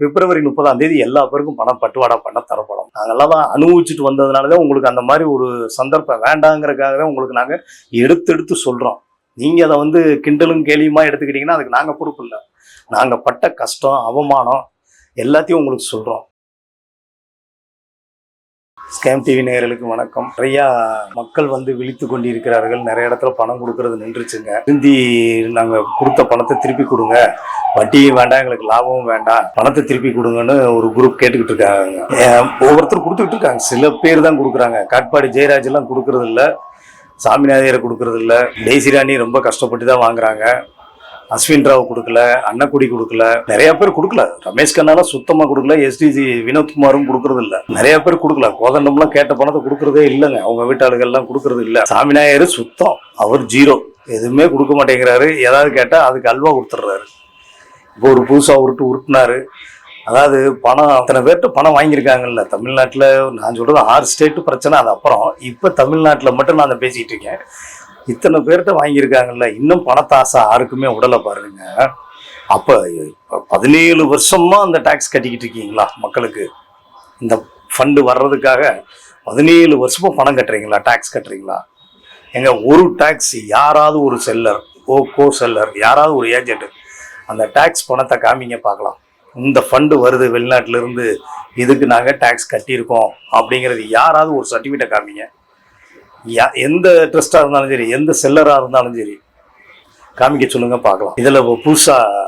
பிப்ரவரி முப்பதாம் தேதி எல்லா பேருக்கும் பணம் பட்டுவாடா பண்ண தரப்படும் நாங்கள்லாம் தான் அனுபவிச்சுட்டு வந்ததுனால தான் உங்களுக்கு அந்த மாதிரி ஒரு சந்தர்ப்பம் வேண்டாங்கிறதுக்காக தான் உங்களுக்கு நாங்கள் எடுத்து எடுத்து சொல்கிறோம் நீங்கள் அதை வந்து கிண்டலும் கேலியுமா எடுத்துக்கிட்டிங்கன்னா அதுக்கு நாங்கள் பொறுப்பு இல்லை. நாங்கள் பட்ட கஷ்டம் அவமானம் எல்லாத்தையும் உங்களுக்கு சொல்கிறோம் ஸ்கேம் டிவி நேயர்களுக்கு வணக்கம். நிறையா மக்கள் வந்து விழித்து கொண்டிருக்கிறார்கள். நிறைய இடத்துல பணம் கொடுக்கறது நின்றுச்சுங்க. திருந்தி நாங்கள் கொடுத்த பணத்தை திருப்பி கொடுங்க. வட்டியும் வேண்டாம் எங்களுக்கு லாபமும் வேண்டாம். பணத்தை திருப்பி கொடுங்கன்னு ஒரு குரூப் கேட்டுக்கிட்டு இருக்காங்க ஒவ்வொருத்தரும் ஒவ்வொருத்தர் கொடுத்துக்கிட்டு இருக்காங்க. சில பேர் தான் கொடுக்குறாங்க. காட்பாடி ஜெயராஜ் எல்லாம் கொடுக்கறது இல்லை. சாமிநாதையரை கொடுக்கறது இல்லை. ராணி ரொம்ப கஷ்டப்பட்டு தான் வாங்குறாங்க. அஸ்வின் ராவ் கொடுக்கல அன்னக்குடி கொடுக்கல நிறைய பேர் கொடுக்கல. ரமேஷ் கண்ணாலாம் சுத்தமா கொடுக்கல எஸ்டிஜி வினோத்குமாரும் கொடுக்கறது இல்ல நிறைய பேர் கொடுக்கல. கோதண்டம்லாம் கேட்ட பணத்தை கொடுக்கறதே இல்லைங்க. அவங்க வீட்டாளுகள் எல்லாம் கொடுக்கறது இல்ல. சாமிநாயர் சுத்தம். அவர் ஜீரோ. எதுவுமே கொடுக்க மாட்டேங்கிறாரு. ஏதாவது கேட்டா அதுக்கு அல்வா கொடுத்துட்றாரு. இப்போ ஒரு புதுசாக உருட்டு உருட்டினாரு. அதாவது பணம் அத்தனை பேர்கிட்ட பணம் வாங்கியிருக்காங்கல்ல. தமிழ்நாட்டில் நான் சொல்கிறது ஆறு ஸ்டேட்டு பிரச்சனை அது அப்புறம். இப்போ தமிழ்நாட்டில் மட்டும் நான் அதை பேசிக்கிட்டு இருக்கேன். இத்தனை பேர்கிட்ட வாங்கியிருக்காங்கல்ல இன்னும் பணத்தாசை யாருக்குமே உடலை பாருங்க. அப்போ பதினேழு வருஷமா அந்த டேக்ஸ் கட்டிக்கிட்டு இருக்கீங்களா மக்களுக்கு? இந்த ஃபண்டு வர்றதுக்காக பதினேழு வருஷமாக பணம் கட்டுறீங்களா டேக்ஸ் கட்டுறீங்களா? எங்க ஒரு டேக்ஸ் யாராவது ஒரு செல்லர் ஓ கோ செல்லர் யாராவது ஒரு ஏஜென்ட் அந்த டேக்ஸ் பணத்தை காமிங்க பார்க்கலாம். இந்த ஃபண்டு வருது வெளிநாட்டிலேருந்து இதுக்கு நாங்கள் டேக்ஸ் கட்டியிருக்கோம் அப்படிங்கிறது யாராவது ஒரு சர்டிஃபிகேட்டை காமிங்க. எந்த ட்ரஸ்டாக இருந்தாலும் சரி எந்த செல்லராக இருந்தாலும் சரி காமிக்க சொல்லுங்க பார்க்கலாம். இதில் புதுசாக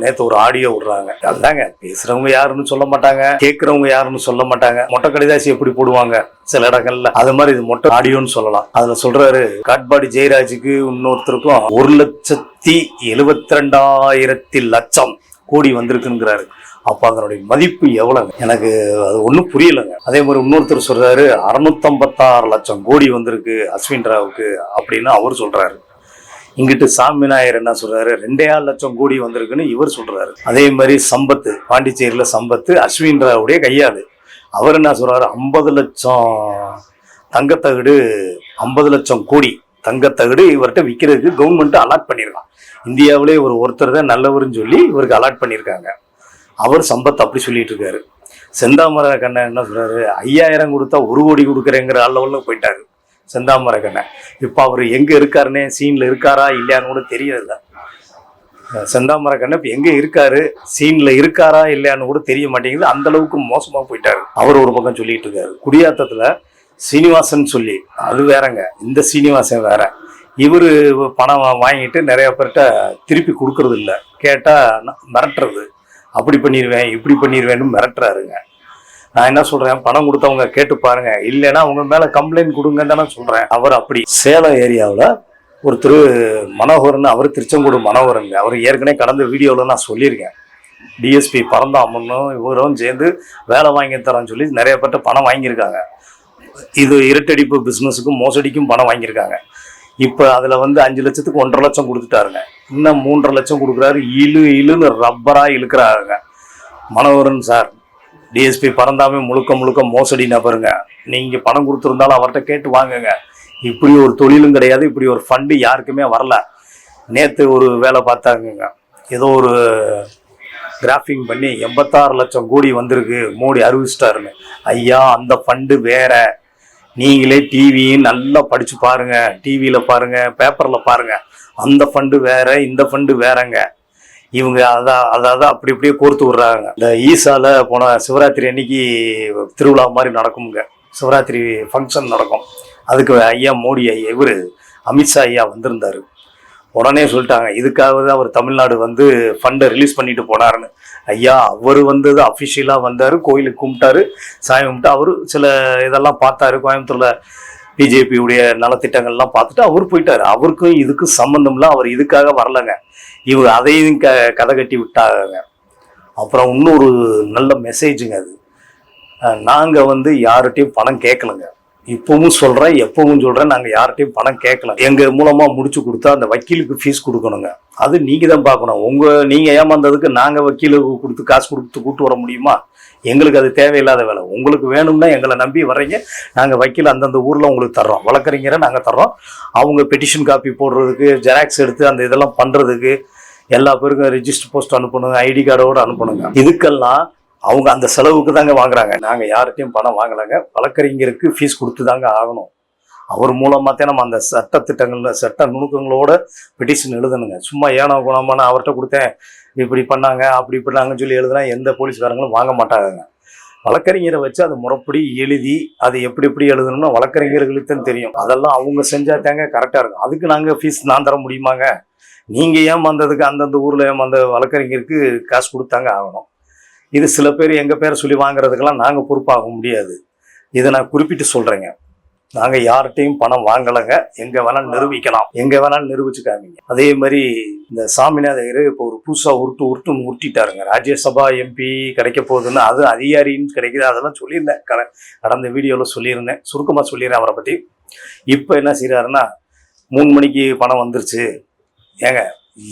நேற்று ஒரு ஆடியோ விடுறாங்க. அதுதாங்க பேசுறவங்க யாருன்னு சொல்ல மாட்டாங்க கேட்குறவங்க யாருன்னு சொல்ல மாட்டாங்க. மொட்டை கடிதாசி எப்படி போடுவாங்க சில இடங்கள்ல. அது மாதிரி இது மொட்டை ஆடியோன்னு சொல்லலாம். அதுல சொல்றாரு காட்பாடி ஜெயராஜுக்கு இன்னொருத்தருக்கும் ஒரு லட்சத்தி எழுபத்தி ரெண்டாயிரத்தி லட்சம். கோடி வந்திருக்குங்கிறாரு. அப்போ அதனுடைய மதிப்பு எவ்வளவு? எனக்கு அது ஒன்றும் புரியலைங்க. அதே மாதிரி இன்னொருத்தர் சொல்றாரு அறுநூத்தம்பத்தாறு லட்சம் கோடி வந்திருக்கு அஸ்வின் ராவுக்கு அப்படின்னு அவர் சொல்றாரு. இங்கிட்டு சாமி நாயர் என்ன சொல்றாரு ரெண்டே ஆறு லட்சம் கோடி வந்திருக்குன்னு இவர் சொல்றாரு. அதே மாதிரி சம்பத்து பாண்டிச்சேரியில் சம்பத்து அஸ்வின் ராவுடைய கையாளு. அவர் என்ன சொல்றாரு ஐம்பது லட்சம் தங்கத்தகடு ஐம்பது லட்சம் கோடி தங்கத்தகடு இவர்கிட்ட விற்கிறதுக்கு கவர்மெண்ட் அலாட் பண்ணிடலாம் இந்தியாவிலே ஒரு ஒருத்தர் தான் நல்லவர்னு சொல்லி இவருக்கு அலாட் பண்ணியிருக்காங்க. அவர் சம்பத் அப்படி சொல்லிட்டு இருக்காரு. செந்தாமர கண்ணன் என்ன சொல்றாரு? ஐயாயிரம் கொடுத்தா ஒரு கோடி கொடுக்குறேங்கிற அளவில் போயிட்டாரு செந்தாமர கண்ணன் இப்போ அவர் எங்க இருக்காருன்னே சீன்ல இருக்காரா இல்லையான்னு கூட தெரியல செந்தாமர கண்ணன் இப்போ எங்க இருக்காரு? சீன்ல இருக்காரா இல்லையான்னு கூட தெரிய மாட்டேங்குது. அந்த அளவுக்கு மோசமாக போயிட்டாரு. அவர் ஒரு பக்கம் சொல்லிட்டு இருக்காரு. குடியாத்தத்தில் சீனிவாசன் சொல்லி அது வேறங்க. இந்த சீனிவாசன் வேற. இவர் பணம் வாங்கிட்டு நிறைய பேர்கிட்ட திருப்பி கொடுக்கறது இல்லை. கேட்டால் மிரட்டுறது. அப்படி பண்ணிடுவேன் இப்படி பண்ணிடுவேன்னு மிரட்டுறாருங்க. நான் என்ன சொல்கிறேன் பணம் கொடுத்தவங்க கேட்டு பாருங்க. இல்லைன்னா அவங்க மேலே கம்ப்ளைண்ட் கொடுங்கன்னு தானே சொல்கிறேன் அவர் அப்படி சேலம் ஏரியாவில் ஒருத்தர் மனோகரன் அவர் திருச்செங்கோடு மனோகரன் அவர் ஏற்கனவே கடந்த வீடியோவில் நான் சொல்லியிருக்கேன். டிஎஸ்பி பரந்தாமனும் இவரும் சேர்ந்து வேலை வாங்கி தரேன்னு சொல்லி நிறைய பேர்கிட்ட பணம் வாங்கியிருக்காங்க. இது இரட்டடிப்பு பிஸ்னஸுக்கும் மோசடிக்கும் பணம் வாங்கியிருக்காங்க. இப்போ அதில் வந்து அஞ்சு லட்சத்துக்கு ஒன்றரை லட்சம் கொடுத்துட்டாருங்க. இன்னும் மூன்றரை லட்சம் கொடுக்குறாரு. இழு இழுன்னு ரப்பராக இழுக்கிறாருங்க. மனோகரன் சார் டிஎஸ்பி பறந்தாமே முழுக்க முழுக்க மோசடி நபருங்க. நீங்கள் பணம் கொடுத்துருந்தாலும் அவர்கிட்ட கேட்டு வாங்குங்க. இப்படி ஒரு தொழிலும் கிடையாது. இப்படி ஒரு ஃபண்டு யாருக்குமே வரல. நேற்று ஒரு வேலை பார்த்தாங்கங்க. ஏதோ ஒரு கிராஃபிங் பண்ணி எண்பத்தாறு லட்சம் கோடி வந்திருக்கு. மோடி அறிவிச்சிட்டாருன்னு. ஐயா அந்த ஃபண்டு வேற. நீங்களே டிவியும் நல்லா படிச்சு பாருங்க. டிவியில் பாருங்க பேப்பரில் பாருங்க. அந்த ஃபண்டு வேற இந்த ஃபண்டு வேறங்க. இவங்க அதான் அதாவது அப்படி அப்படியே கோர்த்து விடுறாங்க. இந்த ஈசால போன சிவராத்திரி அன்னைக்கு திருவிழா மாதிரி நடக்குங்க சிவராத்திரி ஃபங்க்ஷன் நடக்கும். அதுக்கு ஐயா மோடி ஐயா இவர் அமித்ஷா ஐயா வந்திருந்தாரு. உடனே சொல்லிட்டாங்க இதுக்காக அவர் தமிழ்நாடு வந்து ஃபண்டை ரிலீஸ் பண்ணிட்டு போனாருன்னு. ஐயா அவர் வந்தது அஃபிஷியலாக வந்தார் கோயிலுக்கு கும்பிட்டாரு. சாமி கும்பிட்டு அவர் சில இதெல்லாம் பார்த்தாரு கோயம்புத்தூரில் பிஜேபியுடைய நலத்திட்டங்கள்லாம் பார்த்துட்டு அவர் போயிட்டார். அவருக்கும் இதுக்கும் சம்மந்தம்லாம் அவர் இதுக்காக வரலங்க. இவங்க அதையும் க கதை கட்டி விட்டாங்க. அப்புறம் இன்னொரு நல்ல மெசேஜுங்க அது. நாங்கள் வந்து யார்கிட்டையும் பணம் கேட்கலங்க. இப்பவும் சொல்கிறேன் எப்பவும் சொல்கிறேன் நாங்கள் யார்கிட்டையும் பணம் கேட்கல. எங்கள் மூலமாக முடிச்சு கொடுத்தா அந்த வக்கீலுக்கு ஃபீஸ் கொடுக்கணுங்க. அது நீங்கள் தான் பார்க்கணும். உங்கள் நீங்கள் ஏமாந்ததுக்கு நாங்கள் வக்கீலுக்கு கொடுத்து காசு கொடுத்து கூட்டு வர முடியுமா? எங்களுக்கு அது தேவையில்லாத வேலை. உங்களுக்கு வேணும்னா எங்களை நம்பி வர்றீங்க. நாங்கள் வக்கீல் அந்தந்த ஊரில் உங்களுக்கு தர்றோம். வழக்கறிஞரை நாங்கள் தர்றோம். அவங்க பெட்டிஷன் காப்பி போடுறதுக்கு ஜெராக்ஸ் எடுத்து அந்த இதெல்லாம் பண்ணுறதுக்கு எல்லா பேருக்கும் ரிஜிஸ்டர் போஸ்ட் அனுப்பணுங்க ஐடி கார்டோட அனுப்பணுங்க. இதுக்கெல்லாம் அவங்க அந்த செலவுக்கு தாங்க வாங்குறாங்க. நாங்கள் யார்கிட்டையும் பணம் வாங்கலைங்க. வழக்கறிஞருக்கு ஃபீஸ் கொடுத்து தாங்க ஆகணும். அவர் மூலமா தான் நம்ம அந்த சட்ட திட்டங்களில் சட்ட நுணுக்கங்களோட பெட்டிஷன் எழுதணுங்க. சும்மா ஏனோ குணமான நான் அவர்கிட்ட கொடுத்தேன். இப்படி பண்ணாங்க அப்படி பண்ணாங்கன்னு சொல்லி எழுதுனா எந்த போலீஸ்காரங்களும் வாங்க மாட்டாங்க வழக்கறிஞரை வச்சு அதை முறைப்படி எழுதி அது எப்படி எப்படி எழுதணும்னா வழக்கறிஞர்களுக்கு தான் தெரியும். அதெல்லாம் அவங்க செஞ்சா தாங்க கரெக்டாக இருக்கும். அதுக்கு நாங்கள் ஃபீஸ் நான் தர முடியுமாங்க? நீங்கள் ஏமாந்ததுக்கு அந்தந்த ஊரில் ஏமாந்த வழக்கறிஞருக்கு காசு கொடுத்தாங்க ஆகணும். இது சில பேர் எங்கள் பேரை சொல்லி வாங்குறதுக்கெல்லாம் நாங்கள் பொறுப்பாக முடியாது. இதை நான் குறிப்பிட்டு சொல்கிறேங்க நாங்கள் யார்கிட்டையும் பணம் வாங்கலைங்க. எங்கே வேணாலும் நிரூபிக்கலாம். எங்கே வேணாலும் நிரூபிச்சு காமிங்க அதே மாதிரி இந்த சாமிநாதையர் இப்போ ஒரு புதுசாக உருட்டு உருட்டுன்னு உருட்டிட்டாருங்க. ராஜ்யசபா எம்பி கிடைக்க போகுதுன்னு அது அதிகாரின்னு கிடைக்குது. அதெல்லாம் சொல்லியிருந்தேன். கட கடந்த வீடியோவில் சொல்லியிருந்தேன். சுருக்கமாக சொல்லிடுறேன் அவரை பற்றி இப்போ என்ன செய்கிறாருன்னா மூணு மணிக்கு பணம் வந்துருச்சு. ஏங்க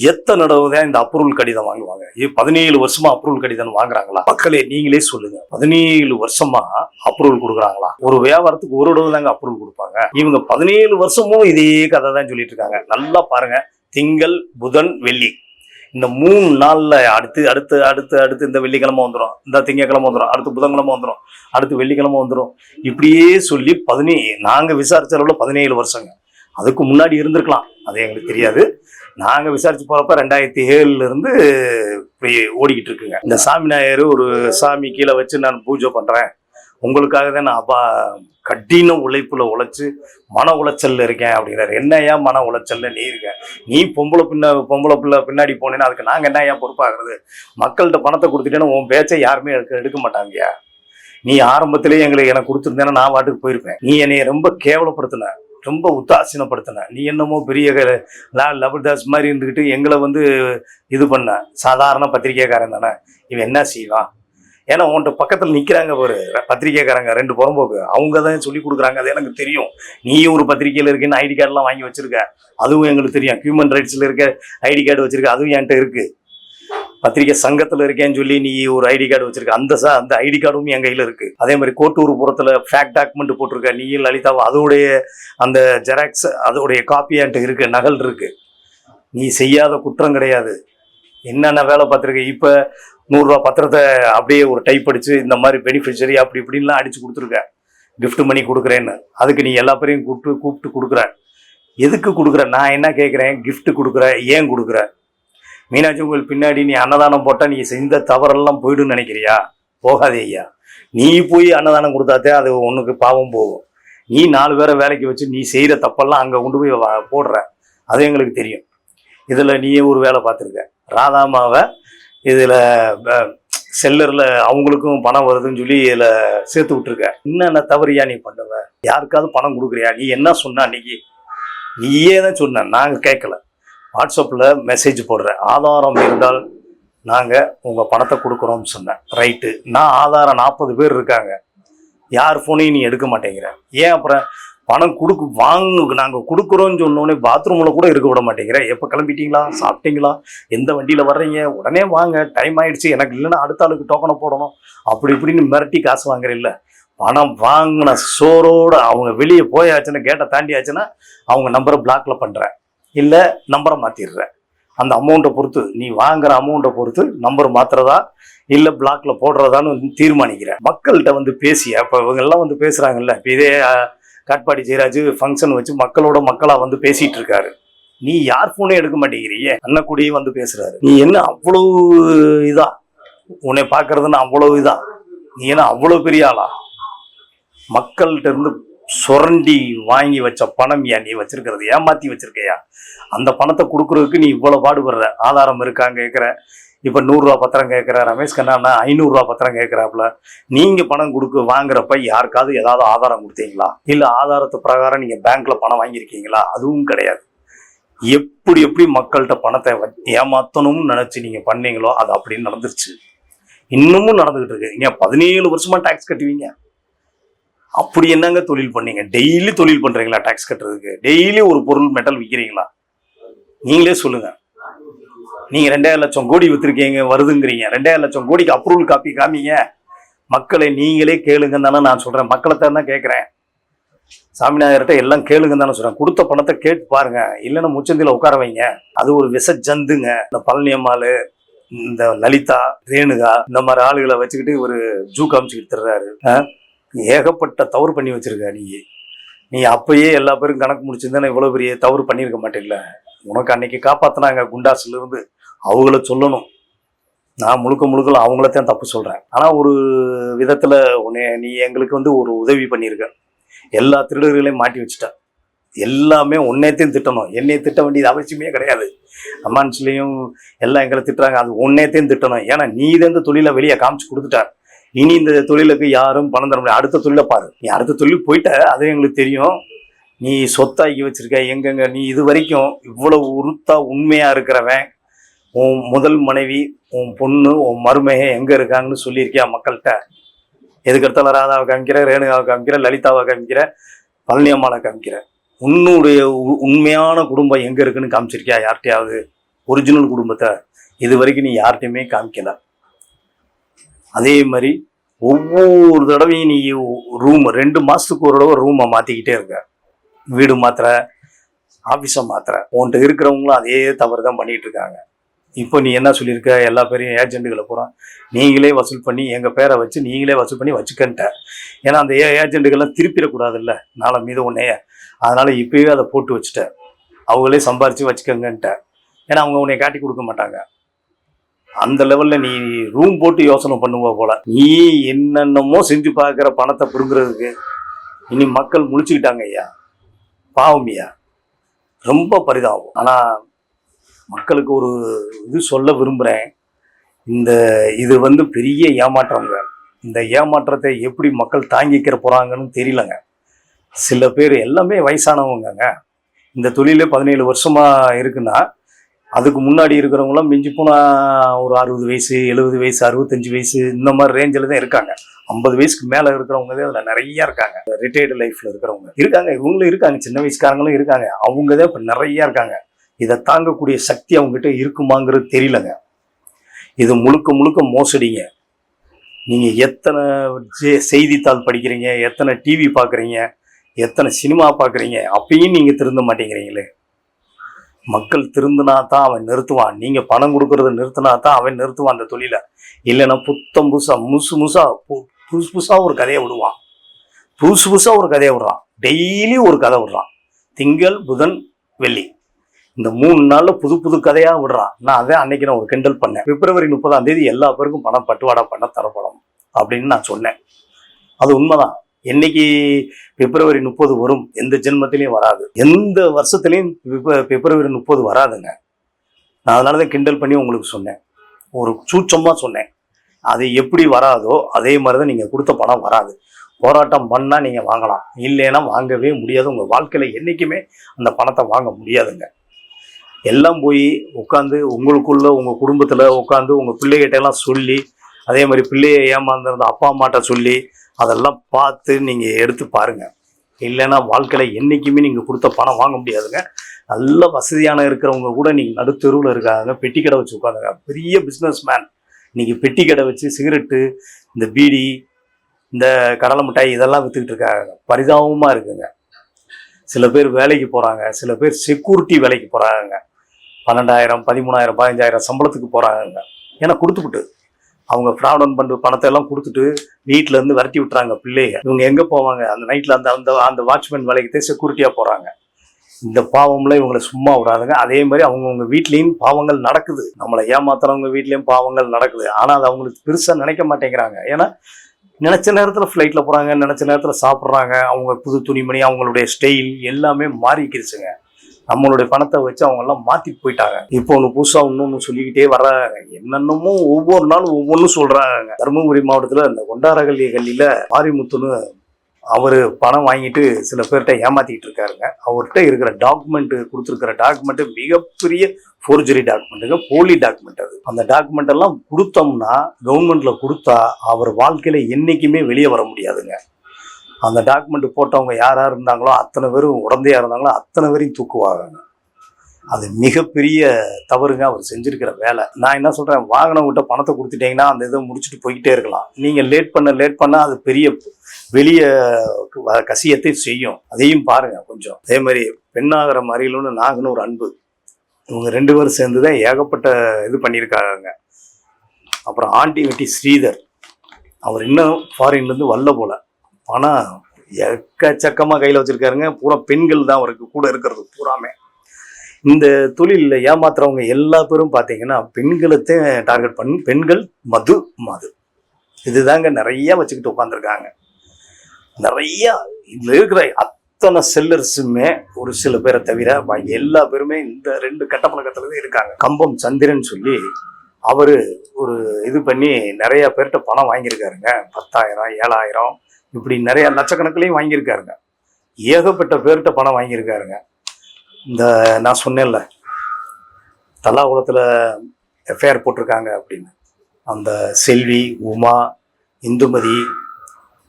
எத்தனை தடவை தான் இந்த அப்ரூவல் கடிதம் வாங்குவாங்க? இது பதினேழு வருஷமா அப்ரூவல் கடிதம் வாங்குறாங்களா? மக்களே நீங்களே சொல்லுங்க. பதினேழு வருஷமா அப்ரூவல் கொடுக்குறாங்களா? ஒரு வியாபாரத்துக்கு ஒரு தடவை தாங்க அப்ரூவல் கொடுப்பாங்க. இவங்க பதினேழு வருஷமும் இதே கதை தான் சொல்லிட்டு இருக்காங்க நல்லா பாருங்க. திங்கள் புதன் வெள்ளி. இந்த மூணு நாள்ல அடுத்து அடுத்து அடுத்து அடுத்து இந்த வெள்ளிக்கிழமை வந்துடும் இந்த திங்கக்கிழமை வந்துடும் அடுத்து புதன்கிழமை வந்துடும் அடுத்து வெள்ளிக்கிழமை வந்துடும் இப்படியே சொல்லி பதினே நாங்கள் விசாரிச்ச அளவுல பதினேழு வருஷங்க. அதுக்கு முன்னாடி இருந்திருக்கலாம். அது எங்களுக்கு தெரியாது. நாங்கள் விசாரிச்சு போகிறப்ப ரெண்டாயிரத்தி ஏழுலேருந்து இப்படி ஓடிக்கிட்டு இருக்குங்க. இந்த சாமி நாயர் ஒரு சாமி கீழே வச்சு நான் பூஜை பண்ணுறேன் உங்களுக்காக தான் நான் அப்பா கடின உழைப்பில் உழைச்சி மன உளைச்சலில் இருக்கேன் அப்படிங்கிறாரு. என்ன ஏன் மன உளைச்சலில்? நீ இருக்க. நீ பொம்பளை பின்ன பொம்பளை பிள்ளை பின்னாடி போனேன்னா அதுக்கு நாங்கள் என்ன ஏன் பொறுப்பாகிறது? மக்கள்கிட்ட பணத்தை கொடுத்துட்டேன்னு உன் பேச்சை யாருமே எடுக்க எடுக்க மாட்டாங்கயா நீ ஆரம்பத்திலேயே எங்களுக்கு எனக்கு கொடுத்துருந்தேன்னா நான் வாட்டுக்கு போயிருப்பேன். நீ என்னைய ரொம்ப கேவலப்படுத்தின. ரொம்ப உத்தாசீனப்படுத்தின. நீ என்னமோ பெரிய லால் லபர்தாஸ் மாதிரி இருந்துக்கிட்டு எங்களை வந்து இது பண்ண. சாதாரண பத்திரிக்கைக்காரன் தானே. இவன் என்ன செய்வான்? ஏன்னா உன்கிட்ட பக்கத்தில் நிற்கிறாங்க ஒரு பத்திரிக்கைக்காரங்க ரெண்டு புறம்போக்கு. அவங்க தான் சொல்லி கொடுக்குறாங்க. அது எனக்கு தெரியும். நீயும் ஒரு பத்திரிக்கையில் இருக்கேன்னு ஐடி கார்டெலாம் வாங்கி வச்சிருக்க. அதுவும் எங்களுக்கு தெரியும். ஹியூமன் ரைட்ஸில் இருக்க ஐடி கார்டு வச்சுருக்க. அதுவும் என்கிட்ட இருக்குது பத்திரிக்கை சங்கத்தில் இருக்கேன்னு சொல்லி நீ ஒரு ஐடி கார்டு வச்சிருக்க. அந்த சா அந்த ஐடி கார்டும் என் கையில் இருக்கு. அதே மாதிரி கோட்டூர் புறத்தில் ஃபேக்ட் டாக்குமெண்ட் போட்டிருக்க. நீயும் லலிதாவும் அதோடைய அந்த ஜெராக்ஸ் அதோடைய காப்பி என்கிட்ட இருக்கு நகல் இருக்கு. நீ செய்யாத குற்றம் கிடையாது. என்னென்ன வேலை பார்த்துருக்க? இப்போ நூறுரூவா பத்திரத்தை அப்படியே ஒரு டைப் அடிச்சு இந்த மாதிரி பெனிஃபிஷரி அப்படி இப்படின்லாம் அடிச்சு கொடுத்துருக்க. கிஃப்ட் மணி கொடுக்குறேன்னு. அதுக்கு நீ எல்லா பேரையும் கூப்பிட்டு கூப்பிட்டு கொடுக்குற. எதுக்கு கொடுக்குற? நான் என்ன கேட்குறேன் கிஃப்ட் கொடுக்குற? ஏன் கொடுக்குற? மீனாட்சி உங்கள் பின்னாடி நீ அன்னதானம் போட்டால் நீ செஞ்ச தவறெல்லாம் போய்டுன்னு நினைக்கிறியா? போகாதே ஐயா. நீ போய் அன்னதானம் கொடுத்தாத்தே அது உனக்கு பாவம் போகும். நீ நாலு பேரை வேலைக்கு வச்சு நீ செய்கிற தப்பெல்லாம் அங்கே கொண்டு போய் போடுற. அது எங்களுக்கு தெரியும். இதில் நீயே ஒரு வேலை பார்த்துருக்க. ராதாமாவை இதில் செல்லரில் அவங்களுக்கும் பணம் வருதுன்னு சொல்லி இதில் சேர்த்து விட்டுருக்க. என்னென்ன தவறியா நீ பண்ணுவ? யாருக்காவது பணம் கொடுக்குறியா? நீ என்ன சொன்ன அன்னைக்கு? நீயே தான் சொன்ன. நாங்கள் கேட்கல. வாட்ஸ்அப்பில் மெசேஜ் போடுறேன். ஆதாரம் இருந்தால் நாங்கள் உங்கள் பணத்தை கொடுக்குறோம்னு சொன்னேன். ரைட்டு நான் ஆதாரம் நாற்பது பேர் இருக்காங்க. யார் ஃபோனையும் நீ எடுக்க மாட்டேங்கிற. ஏன் அப்புறம் பணம் கொடுக்கு வாங்க நாங்கள் கொடுக்குறோன்னு சொன்னோடனே பாத்ரூமில் கூட இருக்க விட மாட்டேங்கிற. எப்போ கிளம்பிட்டீங்களா? சாப்பிட்டீங்களா? எந்த வண்டியில் வர்றீங்க? உடனே வாங்க. டைம் ஆயிடுச்சு. எனக்கு இல்லைன்னா அடுத்த ஆளுக்கு டோக்கனை போடணும். அப்படி இப்படின்னு மிரட்டி காசு வாங்குறீல்ல பணம் வாங்கின சோரோடு அவங்க வெளியே போயாச்சுன்னா கேட்டை தாண்டியாச்சுன்னா அவங்க நம்பரை பிளாக்ல பண்ணுறேன் இல்லை நம்பரை மாற்றிடுற அந்த அமௌண்ட்டை பொறுத்து நீ வாங்குற அமௌண்ட்டை பொறுத்து நம்பர் மாத்துறதா இல்லை பிளாக்ல போடுறதான்னு தீர்மானிக்கிறேன். மக்கள்கிட்ட வந்து பேசிய அப்போ இவங்க எல்லாம் வந்து பேசுகிறாங்கல்ல இப்போ இதே காட்பாடி ஜெயராஜ் ஃபங்க்ஷன் வச்சு மக்களோட மக்களாக வந்து பேசிட்டு இருக்காரு. நீ யார் ஃபோனே எடுக்க மாட்டேங்கிறியே அண்ணக்கூடியே வந்து பேசுறாரு. நீ என்ன அவ்வளவு இதா? உன்னை பார்க்கறதுன்னு அவ்வளவு இதா? நீ என்ன அவ்வளவு பெரிய ஆளா? மக்கள்கிட்ட இருந்து சுரண்டி வாங்கி வச்ச பணம் ஏன் நீ வச்சிருக்கிறது? ஏமாத்தி வச்சிருக்கையா? அந்த பணத்தை கொடுக்குறதுக்கு நீ இவ்வளோ பாடுபடுற? ஆதாரம் இருக்காங்க கேட்குற இப்போ நூறுரூவா பத்திரம் கேட்குற ரமேஷ் கண்ணாண்ணா ஐநூறுரூவா பத்திரம் கேட்குறாப்புல நீங்கள் பணம் கொடுக்க வாங்குறப்ப யாருக்காவது ஏதாவது ஆதாரம் கொடுத்தீங்களா? இல்லை ஆதாரத்து பிரகாரம் நீங்கள் பேங்க்கில் பணம் வாங்கியிருக்கீங்களா? அதுவும் கிடையாது. எப்படி எப்படி மக்கள்கிட்ட பணத்தை ஏமாத்தணும்னு நினச்சி நீங்கள் பண்ணீங்களோ அது அப்படின்னு நடந்துருச்சு. இன்னமும் நடந்துகிட்டு இருக்கு. நீங்க பதினேழு வருஷமா டேக்ஸ் கட்டுவீங்க. அப்படி என்னங்க தொழில் பண்ணீங்க? டெய்லி தொழில் பண்ணுறீங்களா டேக்ஸ் கட்டுறதுக்கு? டெய்லி ஒரு பொருள் மெட்டல் விற்கிறீங்களா நீங்களே சொல்லுங்க. நீங்க ரெண்டாயிரம் லட்சம் கோடி வித்துருக்கீங்க வருதுங்கிறீங்க. ரெண்டாயிரம் லட்சம் கோடிக்கு அப்ரூவல் காப்பி காமிங்க. மக்களை நீங்களே கேளுங்கன்னு தானே நான் சொல்றேன். மக்களை தான் கேட்குறேன். சாமிநாயகர்கிட்ட எல்லாம் கேளுங்கன்னு தானே சொல்றேன். கொடுத்த பணத்தை கேட்டு பாருங்க. இல்லைன்னா முச்சந்தில உட்கார வைங்க. அது ஒரு விச ஜந்துங்க இந்த பழனி அம்மாள் இந்த லலிதா ரேணுகா இந்த மாதிரி ஆளுகளை வச்சுக்கிட்டு ஒரு ஜூ காமிச்சுக்கிட்டு தர்றாரு ஆ? ஏகப்பட்ட தவறு பண்ணி வச்சிருக்க நீ. நீ அப்பயே எல்லா பேரும் கணக்கு முடிச்சிருந்தா இவ்வளவு பெரிய தவறு பண்ணியிருக்க மாட்டேங்கல உனக்கு அன்னைக்கு காப்பாத்துனாங்க குண்டாஸ்லேருந்து. அவங்கள சொல்லணும். நான் முழுக்க முழுக்க அவங்களத்தான் தப்பு சொல்கிறேன் ஆனால் ஒரு விதத்தில் உன்னை நீ எங்களுக்கு வந்து ஒரு உதவி பண்ணியிருக்க. எல்லா திருடர்களையும் மாட்டி வச்சுட்ட. எல்லாமே உன்னையத்தையும் திட்டணும். என்னையை திட்ட வேண்டியது அவசியமே கிடையாது. அம்மான்ஸ்லேயும் எல்லாம் எங்களை திட்டுறாங்க. அது உன்னையத்தையும் திட்டணும். ஏன்னா நீ இந்த தொழிலை வெளியே காமிச்சு கொடுத்துட்டார் இனி இந்த தொழிலுக்கு யாரும் பணம் தர முடியாது. அடுத்த தொழிலை பாரு. நீ அடுத்த தொழில் போயிட்ட. அது எங்களுக்கு தெரியும். நீ சொத்தாக்கி வச்சிருக்க எங்கெங்க? நீ இது வரைக்கும் இவ்வளோ உருத்தா உண்மையாக இருக்கிறவன் உன் முதல் மனைவி உன் பொண்ணு உன் மருமக எங்கே இருக்காங்கன்னு சொல்லியிருக்கியா மக்கள்கிட்ட? எதுக்கடுத்தால ராதாவை காமிக்கிற ரேணுகாவை காமிக்கிற லலிதாவை காமிக்கிற பழனி அம்மாவை காமிக்கிற. உன்னுடைய உ- உண்மையான குடும்பம் எங்கே இருக்குன்னு காமிச்சிருக்கியா யார்கிட்டையாவது? ஒரிஜினல் குடும்பத்தை இது வரைக்கும் நீ யார்கிட்டையுமே காமிக்கல. அதே மாதிரி ஒவ்வொரு தடவையும் நீ ரூம் ரெண்டு மாதத்துக்கு ஒரு தடவை ரூமை மாற்றிக்கிட்டே இருக்க. வீடு மாத்திர ஆஃபீஸை மாத்திர உன்கிட்ட இருக்கிறவங்களும் அதே தவறு தான் பண்ணிட்டு இருக்காங்க இப்போ நீ என்ன சொல்லியிருக்க? எல்லா பேரையும் ஏஜென்ட்டுகளை பூரா நீங்களே வசூல் பண்ணி எங்கள் பேரை வச்சு நீங்களே வசூல் பண்ணி வச்சுக்கன்ட்ட. ஏன்னா அந்த ஏ ஏஜென்ட்டுகள்லாம் திருப்பிடக்கூடாதுல்ல. நாளை மீது உன்னைய. அதனால் இப்போயே அதை போட்டு வச்சுட்ட. அவங்களே சம்பாரித்து வச்சுக்கங்கன்ட்ட. ஏன்னா அவங்க உன்னை காட்டி கொடுக்க மாட்டாங்க. அந்த லெவலில் நீ ரூம் போட்டு யோசனை பண்ணுவ போல. நீ என்னென்னமோ செஞ்சு பார்க்குற பணத்தை பிடுங்குறதுக்கு. இனி மக்கள் முழிச்சுக்கிட்டாங்க ஐயா. பாவமியா? ரொம்ப பரிதாபம். ஆனால் மக்களுக்கு ஒரு இது சொல்ல விரும்புகிறேன் இந்த இது வந்து பெரிய ஏமாற்றங்க. இந்த ஏமாற்றத்தை எப்படி மக்கள் தாங்கிக்கிற போகிறாங்கன்னு தெரியலங்க. சில பேர் எல்லாமே வயசானவங்கங்க. இந்த தொழிலே பதினேழு வருஷமாக இருக்குன்னா அதுக்கு முன்னாடி இருக்கிறவங்களாம் மிஞ்சி போனால் ஒரு அறுபது வயசு எழுபது வயசு அறுபத்தஞ்சு வயசு இந்த மாதிரி ரேஞ்சில் தான் இருக்காங்க. ஐம்பது வயசுக்கு மேலே இருக்கிறவங்க தான் அதில் நிறைய இருக்காங்க. ரிட்டையர்டு லைஃப்பில் இருக்கிறவங்க இருக்காங்க. இவங்களும் இருக்காங்க. சின்ன வயசுக்காரங்களும் இருக்காங்க. அவங்க தான் இப்போ நிறைய இருக்காங்க. இதை தாங்கக்கூடிய சக்தி அவங்ககிட்ட இருக்குமாங்கிறது தெரியலங்க. இது முழுக்க முழுக்க மோசடிங்க. நீங்கள் எத்தனை செய்தித்தாள் படிக்கிறீங்க? எத்தனை டிவி பார்க்குறீங்க எத்தனை சினிமா பார்க்குறீங்க அப்பயும் நீங்கள் திருந்த மாட்டேங்கிறீங்களே. மக்கள் திருந்தினா தான் அவன் நிறுத்துவான். நீங்க பணம் கொடுக்கறத நிறுத்தினா தான் அவன் நிறுத்துவான் அந்த தொழிலை. இல்லைன்னா புத்தம் புதுசா முசு முசா பு- புதுசு புதுசா ஒரு கதையை விடுவான். புதுசு புதுசா ஒரு கதையை விடுறான். டெய்லி ஒரு கதை விடுறான். திங்கள் புதன் வெள்ளி. இந்த மூணு நாள்ல புது புது கதையா விடுறான். நான் அதை அன்னைக்கு நான் ஒரு கிண்டல் பண்ணேன். பிப்ரவரி முப்பதாம் தேதி எல்லா பேருக்கும் பணம் பட்டுவாடா பண்ண தரப்படும் அப்படின்னு நான் சொன்னேன். அது உண்மைதான். என்னைக்கு பிப்ரவரி முப்பது வரும் எந்த ஜென்மத்திலையும் வராது. எந்த வருஷத்துலையும் பிப்ரவரி முப்பது வராதுங்க. நான் அதனால தான் கிண்டல் பண்ணி உங்களுக்கு சொன்னேன். ஒரு சூச்சமாக சொன்னேன். அது எப்படி வராதோ அதே மாதிரி தான் நீங்கள் கொடுத்த பணம் வராது. போராட்டம் பண்ணால் நீங்கள் வாங்கலாம். இல்லைன்னா வாங்கவே முடியாது. உங்கள் வாழ்க்கையில் என்றைக்குமே அந்த பணத்தை வாங்க முடியாதுங்க. எல்லாம் போய் உட்காந்து உங்களுக்குள்ள உங்கள் குடும்பத்தில் உட்காந்து உங்கள் பிள்ளைகிட்ட எல்லாம் சொல்லி அதே மாதிரி பிள்ளையை ஏமாந்துருந்த அப்பா அம்மாட்ட சொல்லி அதெல்லாம் பார்த்து நீங்கள் எடுத்து பாருங்கள் இல்லைன்னா வாழ்க்கையில் என்றைக்குமே நீங்கள் கொடுத்த பணம் வாங்க முடியாதுங்க. நல்ல வசதியான இருக்கிறவங்க கூட நீங்கள் நடுத்தெருவில் இருக்காங்க பெட்டி கடை வச்சு உட்காந்துங்க பெரிய பிஸ்னஸ் மேன் இன்றைக்கி பெட்டி கடை வச்சு சிகரெட்டு இந்த பீடி இந்த கடலை மிட்டாய் இதெல்லாம் விற்றுக்கிட்டு இருக்காங்க. பரிதாபமாக இருக்குங்க. சில பேர் வேலைக்கு போகிறாங்க சில பேர் செக்யூரிட்டி வேலைக்கு போகிறாங்க பன்னெண்டாயிரம் பதிமூணாயிரம் பதினஞ்சாயிரம் சம்பளத்துக்கு போகிறாங்க ஏன்னா கொடுத்துப்புட்டு. அவங்க ஃப்ராட் பண்ணுற பணத்தை எல்லாம் கொடுத்துட்டு வீட்டிலேருந்து இருந்து விரட்டி விட்டுறாங்க இவங்க எங்க போவாங்க? அந்த நைட்ல அந்த அந்த அந்த வாட்ச்மேன் வேலைக்கு செக்யூரிட்டியாக செக்யூரிட்டியா போறாங்க. இந்த பாவம்ல இவங்களை சும்மா விடாதுங்க. அதே மாதிரி அவங்கவுங்க வீட்லேயும் பாவங்கள் நடக்குது. நம்மளை ஏமாத்துறவங்க வீட்லேயும் பாவங்கள் நடக்குது. ஆனால் அது அவங்களுக்கு பெருசாக நினைக்க மாட்டேங்கிறாங்க. ஏன்னா நினச்ச நேரத்தில் ஃப்ளைட்டில் போகிறாங்க நினச்ச நேரத்தில் சாப்பிட்றாங்க. அவங்க புது துணிமணி அவங்களுடைய ஸ்டைல் எல்லாமே மாறிக்கிருச்சுங்க. நம்மளுடைய பணத்தை வச்சு அவங்க எல்லாம் போயிட்டாங்க. இப்போ ஒன்று புதுசா இன்னொன்னு சொல்லிக்கிட்டே வர்றாங்க. என்னென்னமோ ஒவ்வொரு நாளும் ஒவ்வொன்றும் சொல்றாங்க. தருமபுரி மாவட்டத்துல இந்த கொண்டாரகல்லி கல்லியில மாரிமுத்துன்னு அவர் பணம் வாங்கிட்டு சில பேர்கிட்ட ஏமாத்திக்கிட்டு இருக்காருங்க. அவர்கிட்ட இருக்கிற டாக்குமெண்ட்டு கொடுத்துருக்கிற டாக்குமெண்ட்டு மிகப்பெரிய ஃபோர்ஜரி டாக்குமெண்ட்டுங்க போலி டாக்குமெண்ட் அது. அந்த டாக்குமெண்ட் எல்லாம் கொடுத்தோம்னா கவர்மெண்ட்ல கொடுத்தா அவர் வாழ்க்கையில என்னைக்குமே வெளியே வர முடியாதுங்க. அந்த டாக்குமெண்ட் போட்டவங்க யார் யார் இருந்தாங்களோ அத்தனை பேரும் உடந்தையா இருந்தாங்களோ அத்தனை பேரையும் தூக்குவாங்க. அது மிகப்பெரிய தவறுங்க அவர் செஞ்சுருக்கிற வேலை. நான் என்ன சொல்கிறேன் வாகனம் விட்ட பணத்தை கொடுத்துட்டீங்கன்னா அந்த இதை முடிச்சுட்டு போய்கிட்டே இருக்கலாம். நீங்கள் லேட் பண்ண லேட் பண்ணால் அது பெரிய வெளியே கசியத்தை செய்யும். அதையும் பாருங்கள் கொஞ்சம். அதே மாதிரி பெண்ணாகிற மாதிரிலும்னு நாகன்னு ஒரு அன்பு. இவங்க ரெண்டு பேரும் சேர்ந்து தான் ஏகப்பட்ட இது பண்ணியிருக்காங்க. அப்புறம் ஆண்டி வெட்டி ஸ்ரீதர். அவர் இன்னும் ஃபாரின்லேருந்து வரல போல. பணம் எக்கச்சக்கமாக கையில் வச்சுருக்காருங்க. பூரா பெண்கள் தான் அவருக்கு கூட இருக்கிறது பூராமே. இந்த தொழிலில் ஏமாத்துறவங்க எல்லா பேரும் பார்த்தீங்கன்னா பெண்களைத்தான் டார்கெட் பண்ணி பெண்கள் மது மது. இதுதாங்க நிறைய வச்சுக்கிட்டு உட்காந்துருக்காங்க நிறையா இதில் இருக்கிற அத்தனை செல்லர்ஸுமே ஒரு சில பேரை தவிர பாக்கி எல்லா பேருமே இந்த ரெண்டு கட்ட பழக்கத்துல தான் இருக்காங்க. கம்பம் சந்திரன் சொல்லி அவர் ஒரு இது பண்ணி நிறைய பேர்கிட்ட பணம் வாங்கியிருக்காருங்க. பத்தாயிரம் ஏழாயிரம். இப்படி நிறைய லட்சக்கணக்கிலையும் வாங்கியிருக்காருங்க. ஏகப்பட்ட பேர்கிட்ட பணம் வாங்கியிருக்காருங்க. இந்த நான் சொன்னேன்ல தலாகுளத்தில் எஃப்ஐஆர் போட்டிருக்காங்க அப்படின்னு. அந்த செல்வி உமா இந்துமதி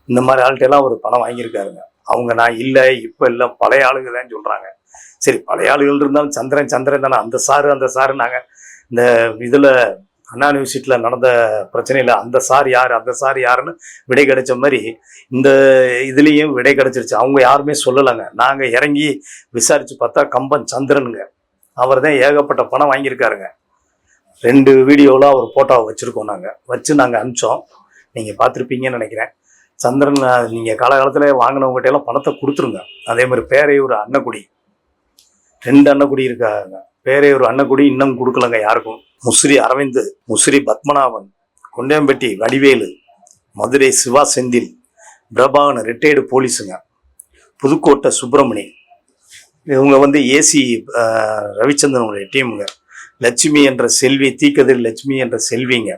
இந்த மாதிரி ஆள்கிட்டலாம் அவர் பணம் வாங்கியிருக்காருங்க. அவங்க நான் இல்லை இப்போ இல்லை பழைய ஆளுங்க தான் சொல்கிறாங்க சரி பழைய ஆளுகள் இருந்தாலும் சந்திரன் சந்திரன் தானே. அந்த சாரு அந்த சாரு நாங்கள் இந்த இதில் அண்ணா யூனிவர்சிட்டியில் நடந்த பிரச்சனையில் அந்த சார் யார் அந்த சார் யாருன்னு விடை கிடைச்ச மாதிரி இந்த இதுலேயும் விடை கிடைச்சிருச்சு. அவங்க யாருமே சொல்லலைங்க. நாங்கள் இறங்கி விசாரித்து பார்த்தா கம்பன் சந்திரனுங்க. அவர் தான் ஏகப்பட்ட பணம் வாங்கியிருக்காருங்க. ரெண்டு வீடியோவில் அவர் ஃபோட்டோவை வச்சுருக்கோம் நாங்கள் வச்சு நாங்கள் அனுப்பிச்சோம். நீங்கள் பார்த்துருப்பீங்கன்னு நினைக்கிறேன். சந்திரன் நீங்கள் காலகாலத்தில் வாங்கினவங்ககிட்ட எல்லாம் பணத்தை கொடுத்துருங்க. அதே மாதிரி பேரையூர் அன்னக்குடி. ரெண்டு அன்னக்குடி இருக்காங்க. பேரையூர் அன்னக்குடி இன்னும் கொடுக்கலங்க யாருக்கும். முசிறி அரவிந்த் முசிறி பத்மநாபன் கொண்டையம்பட்டி வடிவேலு மதுரை சிவா செந்தில் பிரபாகன் ரிட்டையர்டு போலீஸுங்க. புதுக்கோட்டை சுப்பிரமணி. இவங்க வந்து ஏசி ரவிச்சந்திரனுடைய டீமுங்க. லட்சுமி என்ற செல்வி தீக்கதிர் லட்சுமி என்ற செல்விங்க.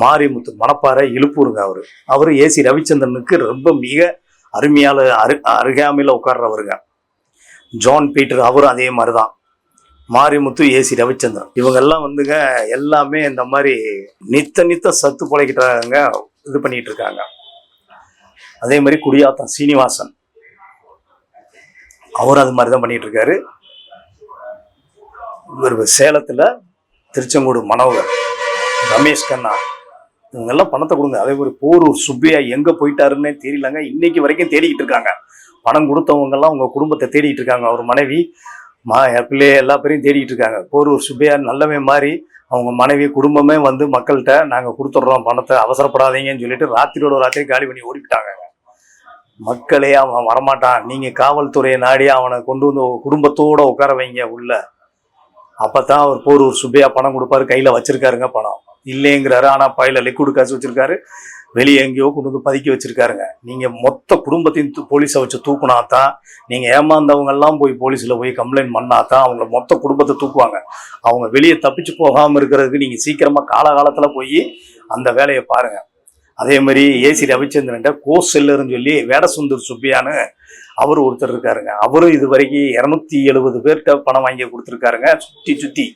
மாரிமுத்து மணப்பாறை இழுப்பூருங்க அவர். அவர் ஏசி ரவிச்சந்திரனுக்கு ரொம்ப மிக அருமையால அரு அருகாமையில் உட்கார்றவருங்க. ஜான் பீட்டர் அவரும் அதே மாதிரி தான் மாரிமுத்து ஏசி ரவிச்சந்திரன். இவங்கெல்லாம் வந்துங்க எல்லாமே இந்த மாதிரி நித்த நித்த சத்து பிழைக்கிட்டாங்க இது பண்ணிட்டு இருக்காங்க. அதே மாதிரி குடியாத்தம் சீனிவாசன். அவரும் அது மாதிரி தான் பண்ணிட்டு இருக்காரு. இவர் சேலத்துல திருச்செங்கோடு மனோகர் ரமேஷ் கண்ணா இவங்கெல்லாம் பணத்தை கொடுங்க. அதே மாதிரி போரூர் சுப்பையா எங்க போயிட்டாருன்னே தெரியலங்க. இன்னைக்கு வரைக்கும் தேடிக்கிட்டு இருக்காங்க. பணம் கொடுத்தவங்க எல்லாம் உங்க குடும்பத்தை தேடிட்டு இருக்காங்க. அவர் மனைவி மா பிள்ளை எல்லா பேரையும் தேடிட்டு இருக்காங்க. போரூர் சுப்பையார் நல்லவன் மாதிரி அவங்க மனைவி குடும்பமே வந்து மக்கள்கிட்ட நாங்கள் கொடுத்துட்றோம் பணத்தை அவசரப்படாதீங்கன்னு சொல்லிட்டு ராத்திரியோட ராத்திரி காலி பண்ணி ஓடிவிட்டாங்க. மக்களே அவன் வரமாட்டான். நீங்கள் காவல்துறையை நாடி அவனை கொண்டு வந்து குடும்பத்தோடு உட்கார வைங்க உள்ள. அப்பதான் அவர் போரூர் சுப்பையா பணம் கொடுப்பாரு கையில் வச்சுருக்காருங்க பணம். இல்லைங்கிறாரு ஆனால் பையில லிக்விட் காசு வச்சிருக்காரு. வெளியே எங்கேயோ கொண்டு வந்து பதுக்கி வச்சிருக்காருங்க. நீங்கள் மொத்த குடும்பத்தையும் தூ- போலீஸை வச்சு தூக்குனா தான் நீங்கள் ஏமாந்தவங்கெல்லாம் போய் போலீஸில் போய் கம்ப்ளைண்ட் பண்ணா தான் அவங்க மொத்த குடும்பத்தை தூக்குவாங்க. அவங்க வெளியே தப்பிச்சு போகாமல் இருக்கிறதுக்கு நீங்கள் சீக்கிரமாக காலகாலத்தில் போய் அந்த வேலையை பாருங்க. அதே மாதிரி ஏசி ரவிச்சந்திரன்ட்ட கோ செல்லர்னு சொல்லி வேடசுந்தர் சுப்பியான்னு அவர் ஒருத்தர் இருக்காருங்க. அவரும் இது வரைக்கும் இரநூத்தி எழுபது பேர்கிட்ட பணம் வாங்கி கொடுத்துருக்காருங்க. சுற்றி சுற்றி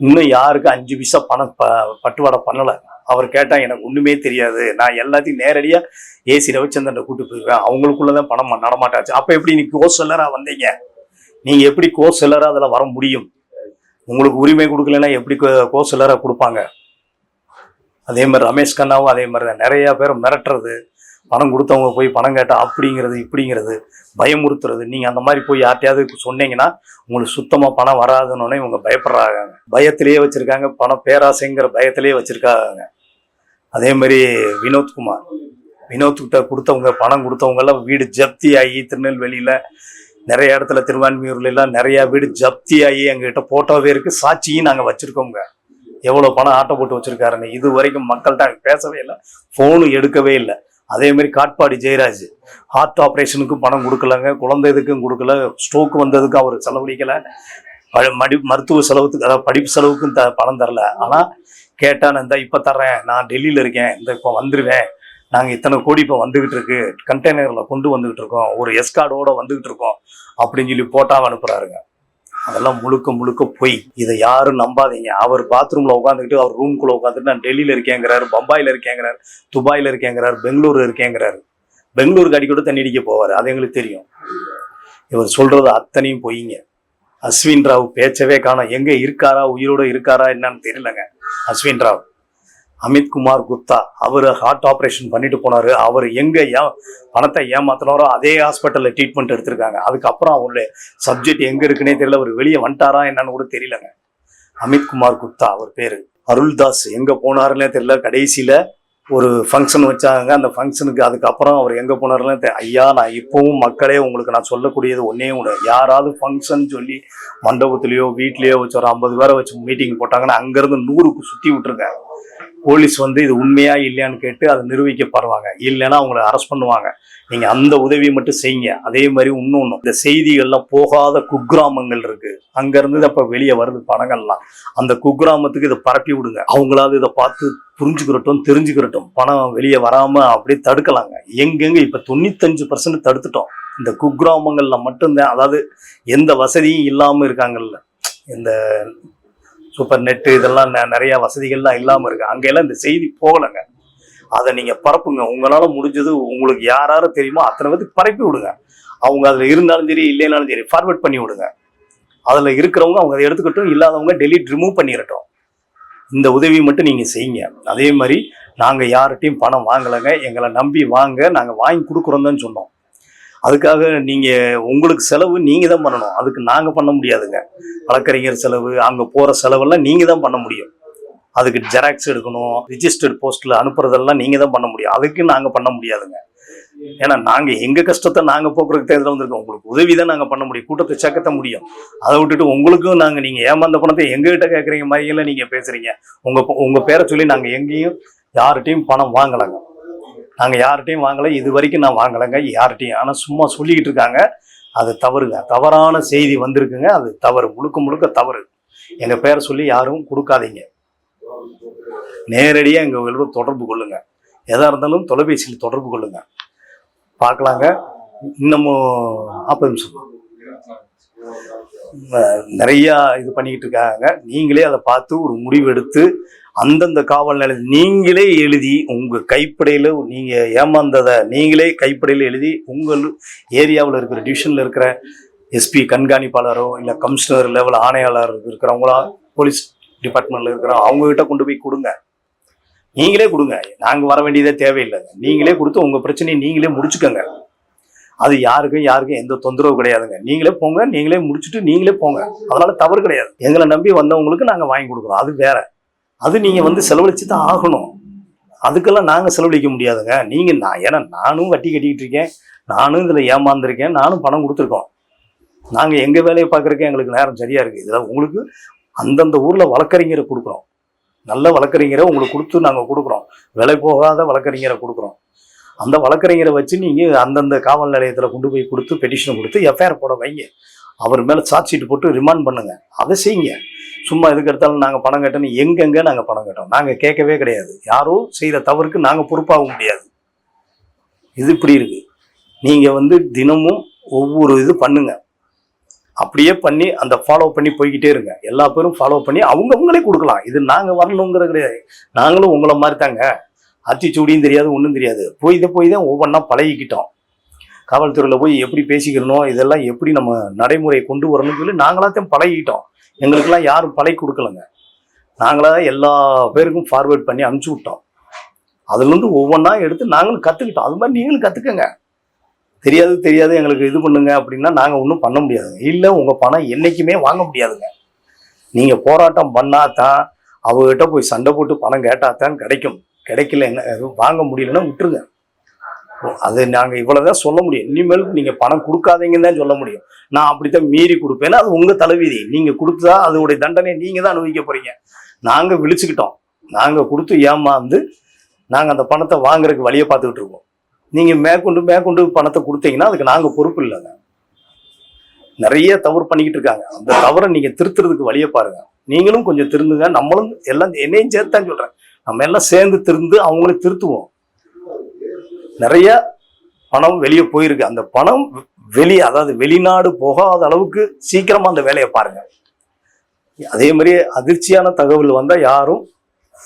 இன்னும் யாருக்கும் அஞ்சு பைசா பணம் ப பட்டுவாடை பண்ணலை. அவர் கேட்டால் எனக்கு ஒன்றுமே தெரியாது. நான் எல்லாத்தையும் நேரடியாக ஏசி ரவிச்சந்திரன் கூட்டு போயிருக்கேன். அவங்களுக்குள்ளதான் பணம் நடமாட்டாச்சு. அப்போ எப்படி நீ கோ செல்லராக வந்தீங்க? நீங்கள் எப்படி கோ செல்லராக அதில் வர முடியும்? உங்களுக்கு உரிமை கொடுக்கலன்னா எப்படி கோ- செல்லராக கொடுப்பாங்க? அதே மாதிரி ரமேஷ் கண்ணாவும் அதே மாதிரி தான். நிறையா பேர் மிரட்டுறது பணம் கொடுத்தவங்க போய் பணம் கேட்டால் அப்படிங்கிறது இப்படிங்கிறது பயமுறுத்துறது. நீங்கள் அந்த மாதிரி போய் யார்ட்டையாவது சொன்னீங்கன்னா உங்களுக்கு சுத்தமாக பணம் வராதுன்னு இவங்க பயப்படுறாங்க. பயத்திலேயே வச்சுருக்காங்க. பணம் பேராசைங்கிற பயத்திலேயே வச்சுருக்காங்க. அதே மாதிரி வினோத்குமார் வினோத் கொடுத்தவங்க பணம் கொடுத்தவங்க எல்லாம் வீடு ஜப்தி ஆகி திருநெல்வேலியில் நிறைய இடத்துல திருவான்மியூர்ல நிறையா வீடு ஜப்தி ஆகி எங்ககிட்ட போட்டோவே இருக்குது சாட்சியும் நாங்கள் வச்சுருக்கோங்க எவ்வளோ பணம் ஆட்டோ போட்டு வச்சுருக்காருன்னு. இது வரைக்கும் மக்கள்கிட்ட பேசவே இல்லை. ஃபோனும் எடுக்கவே இல்லை. அதேமாரி காட்பாடி ஜெயராஜ் ஹார்ட் ஆப்ரேஷனுக்கும் பணம் கொடுக்கலங்க. குழந்தை இதுக்கும் கொடுக்கல. ஸ்ட்ரோக் வந்ததுக்கும் அவர் செலவழிக்கலை. மடி மருத்துவ செலவுக்கு அதாவது படிப்பு செலவுக்கும் த பணம் தரல. ஆனால் கேட்டான்னு நான் இப்போ தர்றேன். நான் டெல்லியில் இருக்கேன். இந்த இப்போ வந்துடுவேன் நாங்கள் இத்தனை கோடி இப்போ வந்துகிட்டு இருக்கு. கண்டெய்னரில் கொண்டு வந்துகிட்டு இருக்கோம். ஒரு எஸ்கார்டோட வந்துகிட்டு இருக்கோம். அப்படின்னு சொல்லி போட்டாவை அனுப்புறாருங்க. அதெல்லாம் முழுக்க முழுக்க பொய். இதை யாரும் நம்பாதீங்க. அவர் பாத்ரூம்ல உட்காந்துக்கிட்டு அவர் ரூம்குள்ள உட்காந்துட்டு நான் டெல்லியில இருக்கேங்கிறாரு பம்பாயில இருக்கேங்கிறாரு துபாயில இருக்கேங்கிறாரு பெங்களூர் இருக்கேங்கிறாரு. பெங்களூருக்கு அடிக்கடி தண்ணி அடிக்க போவார். அது எங்களுக்கு தெரியும். இவர் சொல்றது அத்தனையும் பொய்ங்க. அஸ்வின் ராவ் பேச்சவே காணோம். எங்க இருக்காரா? உயிரோட இருக்காரா? என்னன்னு தெரியலங்க. அஸ்வின் ராவ். அமித்குமார் குப்தா அவர் ஹார்ட் ஆப்ரேஷன் பண்ணிட்டு போனார். அவர் எங்கே ஏ பணத்தை ஏமாத்தினாரோ அதே ஹாஸ்பிட்டலில் ட்ரீட்மெண்ட் எடுத்திருக்காங்க. அதுக்கப்புறம் அவருடைய சப்ஜெக்ட் எங்கே இருக்குன்னே தெரியல. அவர் வெளியே வந்துட்டாரா என்னன்னு கூட தெரியலங்க. அமித்குமார் குப்தா அவர் பேர். அருள்தாஸ் எங்கே போனாருன்னே தெரியல. கடைசியில் ஒரு ஃபங்க்ஷன் வச்சாங்க. அந்த ஃபங்க்ஷனுக்கு அதுக்கப்புறம் அவர் எங்கே போனாருன்னு தெ- ஐயா நான் இப்போவும் மக்களே உங்களுக்கு நான் சொல்லக்கூடியது ஒன்றே ஒன்று யாராவது ஃபங்க்ஷன் சொல்லி மண்டபத்துலேயோ வீட்லேயோ வச்சு ஒரு ஐம்பது பேரை வச்சு மீட்டிங் போட்டாங்கன்னா அங்கேருந்து நூறுக்கு சுற்றி விட்டுருங்க. போலீஸ் வந்து இது உண்மையா இல்லையான்னு கேட்டு அதை நிரூபிக்கப்படுவாங்க. இல்லைன்னா அவங்கள அரெஸ்ட் பண்ணுவாங்க. நீங்க அந்த உதவியை மட்டும் செய்யுங்க. அதே மாதிரி இன்னொன்று இந்த செய்திகள்லாம் போகாத குக்கிராமங்கள் இருக்கு. அங்கேருந்து அப்ப வெளியே வருது பணங்கள்லாம் அந்த குக்கிராமத்துக்கு இதை பரப்பி விடுங்க. அவங்களாவது இதை பார்த்து புரிஞ்சுக்கிறட்டும் தெரிஞ்சுக்கிறட்டும். பணம் வெளியே வராம அப்படியே தடுக்கலாங்க. எங்கெங்க இப்ப தொண்ணூத்தஞ்சு பர்சன்ட் தடுத்துட்டோம். இந்த குக்கிராமங்கள்ல மட்டும்தான். அதாவது எந்த வசதியும் இல்லாம இருக்காங்கல்ல. இந்த சூப்பர் நெட்டு இதெல்லாம் நிறைய வசதிகள்லாம் இல்லாம இருக்கு. அங்கெல்லாம் இந்த செய்தி போகலைங்க. அதை நீங்க பரப்புங்க. உங்களால முடிஞ்சது உங்களுக்கு யார் யாரு தெரியுமோ அத்தனை பேருக்கு பரப்பி விடுங்க. அவங்க அதுல இருந்தாலும் சரி இல்லைனாலும் சரி ஃபார்வர்ட் பண்ணி விடுங்க. அதுல இருக்கிறவங்க அவங்க அதை எடுத்துக்கட்டும் இல்லாதவங்க டெலிட் ரிமூவ் பண்ணிடட்டும் இந்த உதவி மட்டும் நீங்க செய்யுங்க. அதே மாதிரி நாங்க யார்கிட்டையும் பணம் வாங்கலைங்க. எங்களை நம்பி வாங்க. நாங்க வாங்கி கொடுக்குறோம் தான் சொன்னோம். அதுக்காக நீங்கள் உங்களுக்கு செலவு நீங்கள் தான் பண்ணணும். அதுக்கு நாங்கள் பண்ண முடியாதுங்க. வழக்கறிஞர் செலவு அங்கே போகிற செலவெல்லாம் நீங்கள் தான் பண்ண முடியும். அதுக்கு ஜெராக்ஸ் எடுக்கணும் ரிஜிஸ்டர்ட் போஸ்ட்டில் அனுப்புறதெல்லாம் நீங்கள் தான் பண்ண முடியும். அதுக்கு நாங்கள் பண்ண முடியாதுங்க. ஏன்னா நாங்கள் எங்கள் கஷ்டத்தை நாங்கள் போக்குறதுக்கு தேர்தல் வந்திருக்கோம் உங்களுக்கு உதவி தான் நாங்கள் பண்ண முடியும். கூட்டத்தை சேர்க்கத்த முடியும். அதை விட்டுட்டு உங்களுக்கும் நாங்கள் நீங்கள் ஏமாந்த பணத்தை எங்ககிட்ட கேட்குறீங்க மாதிரியெல்லாம் நீங்கள் பேசுகிறீங்க உங்கள் உங்கள் பேரை சொல்லி நாங்கள் எங்கேயும் யார்கிட்டையும் பணம் வாங்கலைங்க. நாங்கள் யார்கிட்டையும் வாங்கலை இது வரைக்கும் நான் வாங்கலைங்க. யார்கிட்டையும் ஆனால் சும்மா சொல்லிக்கிட்டு இருக்காங்க. அது தவறுங்க. தவறான செய்தி வந்திருக்குங்க. அது தவறு. முழுக்க முழுக்க தவறு. எங்கள் பேரை சொல்லி யாரும் கொடுக்காதீங்க. நேரடியாக எங்களோட தொடர்பு கொள்ளுங்க. எதாக இருந்தாலும் தொலைபேசியில் தொடர்பு கொள்ளுங்க. பார்க்கலாங்க. இன்னமும் நாற்பது நிமிஷம். நிறையா இது பண்ணிக்கிட்டு இருக்காங்க. நீங்களே அதை பார்த்து ஒரு முடிவெடுத்து அந்தந்த காவல் நிலையம் நீங்களே எழுதி உங்கள் கைப்படையில் நீங்கள் ஏமாந்ததை நீங்களே கைப்படையில் எழுதி உங்கள் ஏரியாவில் இருக்கிற டிவிஷனில் இருக்கிற எஸ்பி கண்காணிப்பாளரோ இல்லை கமிஷனர் லெவல் ஆணையாளர் இருக்கிறவங்களா போலீஸ் டிபார்ட்மெண்ட்டில் இருக்கிறோம் அவங்ககிட்ட கொண்டு போய் கொடுங்க. நீங்களே கொடுங்க. நாங்கள் வர வேண்டியதே தேவையில்லை. நீங்களே கொடுத்து உங்கள் பிரச்சனையை நீங்களே முடிச்சுக்கோங்க. அது யாருக்கும் யாருக்கும் எந்த தொந்தரவு கிடையாதுங்க. நீங்களே போங்க நீங்களே முடிச்சுட்டு நீங்களே போங்க. அதனால தவறு கிடையாது. எங்களை நம்பி வந்தவங்களுக்கு நாங்கள் வாங்கி கொடுக்குறோம். அது வேற. அது நீங்கள் வந்து செலவழிச்சு தான் ஆகணும். அதுக்கெல்லாம் நாங்கள் செலவழிக்க முடியாதுங்க. நீங்கள் நான் ஏன்னா நானும் வட்டி கட்டிக்கிட்டு இருக்கேன். நானும் இதில் ஏமாந்துருக்கேன். நானும் பணம் கொடுத்துருக்கோம். நாங்கள் எங்கள் வேலையை பார்க்குறக்கு எங்களுக்கு நேரம் சரியா இருக்குது இதில் உங்களுக்கு அந்தந்த ஊரில் வழக்கறிஞரை கொடுக்குறோம். நல்ல வழக்கறிஞரை உங்களுக்கு கொடுத்து நாங்கள் கொடுக்குறோம். விலை போகாத வழக்கறிஞரை கொடுக்குறோம். அந்த வழக்கறிஞரை வச்சு நீங்கள் அந்தந்த காவல் நிலையத்தில் கொண்டு போய் கொடுத்து பெட்டிஷன் கொடுத்து எஃப்ஐஆர் போட வைங்க. அவர் மேலே சார்ஜ் ஷீட் போட்டு ரிமாண்ட் பண்ணுங்கள் அதை செய்யுங்க. சும்மா எதுக்கு எடுத்தாலும் நாங்கள் பணம் கட்டணும். எங்கெங்கே நாங்கள் பணம் கட்டோம் நாங்கள் கேட்கவே கிடையாது. யாரோ செய்கிற தவறுக்கு நாங்கள் பொறுப்பாக முடியாது. இது இப்படி இருக்குது நீங்கள் வந்து தினமும் ஒவ்வொரு இது பண்ணுங்க. அப்படியே பண்ணி அந்த ஃபாலோ பண்ணி போய்கிட்டே இருங்க. எல்லா பேரும் ஃபாலோ பண்ணி அவங்கவுங்களே கொடுக்கலாம். இது நாங்கள் வரணுங்கிறது கிடையாது. நாங்களும் உங்களை மாதிரி தாங்க. அத்திச்சூடியும் தெரியாது ஒன்றும் தெரியாது. போய் இதை போய் தான் ஒவ்வொன்றா பழகிக்கிட்டோம். காவல்துறையில் போய் எப்படி பேசிக்கிறணும் இதெல்லாம் எப்படி நம்ம நடைமுறை கொண்டு வரணும்னு சொல்லி நாங்களாத்தையும் பழகிக்கிட்டோம். எங்களுக்கெல்லாம் யாரும் பழகி கொடுக்கலங்க. நாங்களாக எல்லா பேருக்கும் ஃபார்வேர்ட் பண்ணி அனுப்பிச்சி விட்டோம். அதுலேருந்து ஒவ்வொன்றா எடுத்து நாங்களும் கற்றுக்கிட்டோம் அது மாதிரி நீங்களும் கற்றுக்கங்க தெரியாது தெரியாது எங்களுக்கு இது பண்ணுங்க அப்படின்னா நாங்கள் ஒன்றும் பண்ண முடியாதுங்க இல்லை உங்கள் பணம் என்றைக்குமே வாங்க முடியாதுங்க. நீங்கள் போராட்டம் பண்ணாதான் அவர்கிட்ட போய் சண்டை போட்டு பணம் கேட்டாதான் கிடைக்கும். கிடைக்கல என்ன எதுவும் வாங்க முடியலன்னா விட்டுருங்க. அது நாங்கள் இவ்வளோதான் சொல்ல முடியும். இனிமேல் நீங்கள் பணம் கொடுக்காதீங்கன்னு தான் சொல்ல முடியும். நான் அப்படித்தான் மீறி கொடுப்பேன்னா அது உங்கள் தலைவிதி. நீங்கள் கொடுத்தா அதோடைய தண்டனை நீங்கள் தான் அனுபவிக்க போகிறீங்க நாங்கள் விழிச்சுக்கிட்டோம். நாங்கள் கொடுத்து ஏமாந்து நாங்கள் அந்த பணத்தை வாங்குறதுக்கு வழியை பார்த்துக்கிட்டு இருக்கோம். நீங்கள் மேற்கொண்டு மேற்கொண்டு பணத்தை கொடுத்தீங்கன்னா அதுக்கு நாங்கள் பொறுப்பு இல்லைங்க. நிறைய தவறு பண்ணிக்கிட்டு இருக்காங்க. அந்த தவறை நீங்கள் திருத்துறதுக்கு வழியை பாருங்க. நீங்களும் கொஞ்சம் திருந்துங்க. நம்மளும் எல்லாம் என்னையும் சேர்த்து தான் சொல்கிறேன் நம்ம எல்லாம் சேர்ந்து திருந்து அவங்களை திருத்துவோம். நிறைய பணம் வெளியே போயிருக்கு. அந்த பணம் வெளியே அதாவது வெளிநாடு போகாத அளவுக்கு சீக்கிரமா அந்த வேலையை பாருங்க. அதே மாதிரி அதிர்ச்சியான தகவல் வந்தால் யாரும்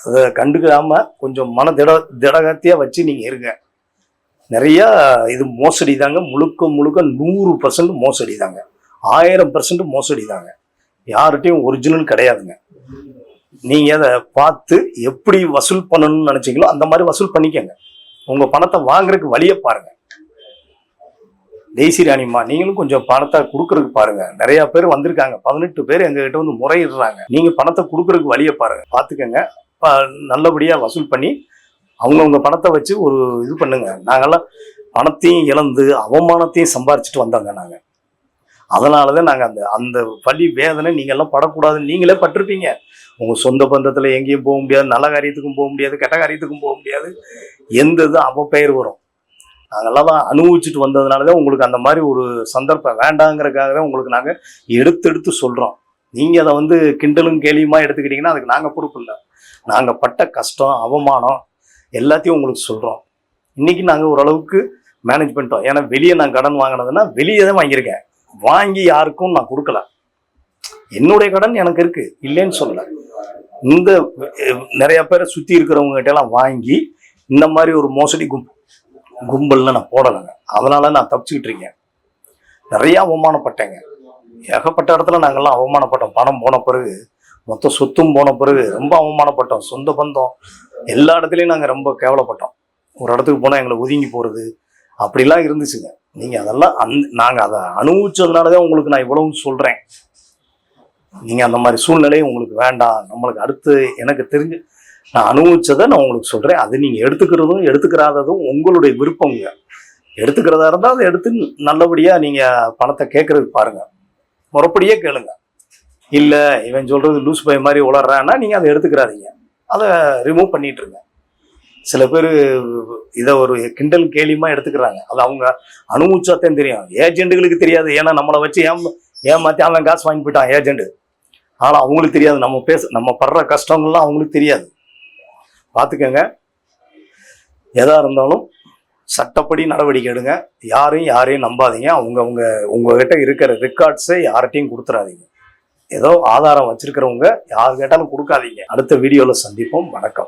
அதை கண்டுக்காம கொஞ்சம் மன திட திடகத்தையா வச்சு நீங்க இருங்க. நிறைய இது மோசடி தாங்க. முழுக்க முழுக்க நூறு பர்சன்ட் மோசடி தாங்க. ஆயிரம் பர்சன்ட் மோசடி தாங்க. யார்கிட்டையும் ஒரிஜினல் கிடையாதுங்க. நீங்கள் அதை பார்த்து எப்படி வசூல் பண்ணணும்னு நினச்சிங்களோ அந்த மாதிரி வசூல் பண்ணிக்கங்க. உங்கள் பணத்தை வாங்குறதுக்கு வழியை பாருங்க. தேசி ராணிம்மா நீங்களும் கொஞ்சம் பணத்தை கொடுக்கறதுக்கு பாருங்க. நிறைய பேர் வந்திருக்காங்க. பதினெட்டு பேர் எங்ககிட்ட வந்து முறையிடுறாங்க. நீங்க பணத்தை கொடுக்கறதுக்கு வழியை பாருங்க. பாத்துக்கங்க ப- நல்லபடியா வசூல் பண்ணி அவங்கவுங்க பணத்தை வச்சு ஒரு இது பண்ணுங்க. நாங்கெல்லாம் பணத்தையும் இழந்து அவமானத்தையும் சம்பாரிச்சுட்டு வந்தோங்க நாங்க. அதனாலதான் நாங்க அந்த அந்த பள்ளி வேதனை நீங்க எல்லாம் படக்கூடாதுன்னு நீங்களே பட்டிருப்பீங்க. உங்கள் சொந்த பந்தத்தில் எங்கேயும் போக முடியாது நல்ல காரியத்துக்கும் போக முடியாது கெட்ட காரியத்துக்கும் போக முடியாது. எந்த இது அவ பெயர் வரும். அதெல்லாம் தான் அனுபவிச்சுட்டு வந்ததுனால தான் உங்களுக்கு அந்த மாதிரி ஒரு சந்தர்ப்பம் வேண்டாங்கிறதுக்காக தான் உங்களுக்கு நாங்கள் எடுத்து எடுத்து சொல்கிறோம் நீங்கள் அதை வந்து கிண்டலும் கேலியுமா எடுத்துக்கிட்டிங்கன்னா அதுக்கு நாங்கள் பொறுப்பு இல்லை. நாங்கள் பட்ட கஷ்டம் அவமானம் எல்லாத்தையும் உங்களுக்கு சொல்கிறோம் இன்றைக்கி நாங்கள் ஓரளவுக்கு மேனேஜ் பண்ணிட்டோம். ஏன்னா வெளியே நான் கடன் வாங்கினதுன்னா வெளியே தான் வாங்கியிருக்கேன். வாங்கி யாருக்கும் நான் கொடுக்கல. என்னுடைய கடன் எனக்கு இருக்குது இல்லைன்னு சொல்லலை. இந்த நிறைய பேரை சுற்றி இருக்கிறவங்க எல்லாம் வாங்கி இந்த மாதிரி ஒரு மோசடி கும்பல் கும்பலில் நான் போடலைங்க. அதனால நான் தப்பிச்சுக்கிட்டு இருக்கேன். நிறையா அவமானப்பட்டேங்க. ஏகப்பட்ட இடத்துல நாங்கள்லாம் அவமானப்பட்டோம். பணம் போன பிறகு மொத்த சொத்தும் போன பிறகு ரொம்ப அவமானப்பட்டோம். சொந்த பந்தம் எல்லா இடத்துலையும் நாங்கள் ரொம்ப கேவலப்பட்டோம். ஒரு இடத்துக்கு போனால் எங்களை ஒதுங்கி போகிறது அப்படிலாம் இருந்துச்சுங்க. நீங்கள் அதெல்லாம் அந் நாங்கள் அதை அனுபவிச்சதுனால தான் உங்களுக்கு நான் இவ்வளவு சொல்கிறேன் நீங்கள் அந்த மாதிரி சூழ்நிலை உங்களுக்கு வேண்டாம். நம்மளுக்கு அடுத்து எனக்கு தெரிஞ்சு நான் அனுபவிச்சதை நான் உங்களுக்கு சொல்கிறேன் அது நீங்கள் எடுத்துக்கிறதும் எடுத்துக்கிறாததும் உங்களுடைய விருப்பங்க எடுத்துக்கிறதா இருந்தால் அதை எடுத்து நல்லபடியாக நீங்கள் பணத்தை கேட்குறதுக்கு பாருங்கள் முறப்படியே கேளுங்க. இல்லை இவன் சொல்கிறது லூஸ் பை மாதிரி உளறான்னா நீங்கள் அதை எடுத்துக்கிறாதீங்க. அதை ரிமூவ் பண்ணிட்டுருங்க. சில பேர் இதை ஒரு கிண்டல் கேலியுமா எடுத்துக்கிறாங்க. அது அவங்க அனுபவிச்சாத்தான் தெரியும். ஏஜென்ட்டுகளுக்கு தெரியாது. ஏன்னா நம்மளை வச்சு ஏன் ஏமாற்றி அவன் காசு வாங்கி போயிட்டான் ஏஜென்ட் ஆனால் அவங்களுக்கு தெரியாது. நம்ம பேச நம்ம படுற கஷ்டங்கள்லாம் அவங்களுக்கு தெரியாது. பார்த்துக்கங்க எதா இருந்தாலும் சட்டப்படி நடவடிக்கை எடுங்க. யாரையும் யாரையும் நம்பாதீங்க. அவங்க அவங்க உங்ககிட்ட இருக்கிற ரெக்கார்ட்ஸை யார்கிட்டையும் கொடுத்துறாதீங்க. ஏதோ ஆதாரம் வச்சிருக்கிறவங்க யார் கேட்டாலும் கொடுக்காதீங்க. அடுத்த வீடியோவில் சந்திப்போம். வணக்கம்.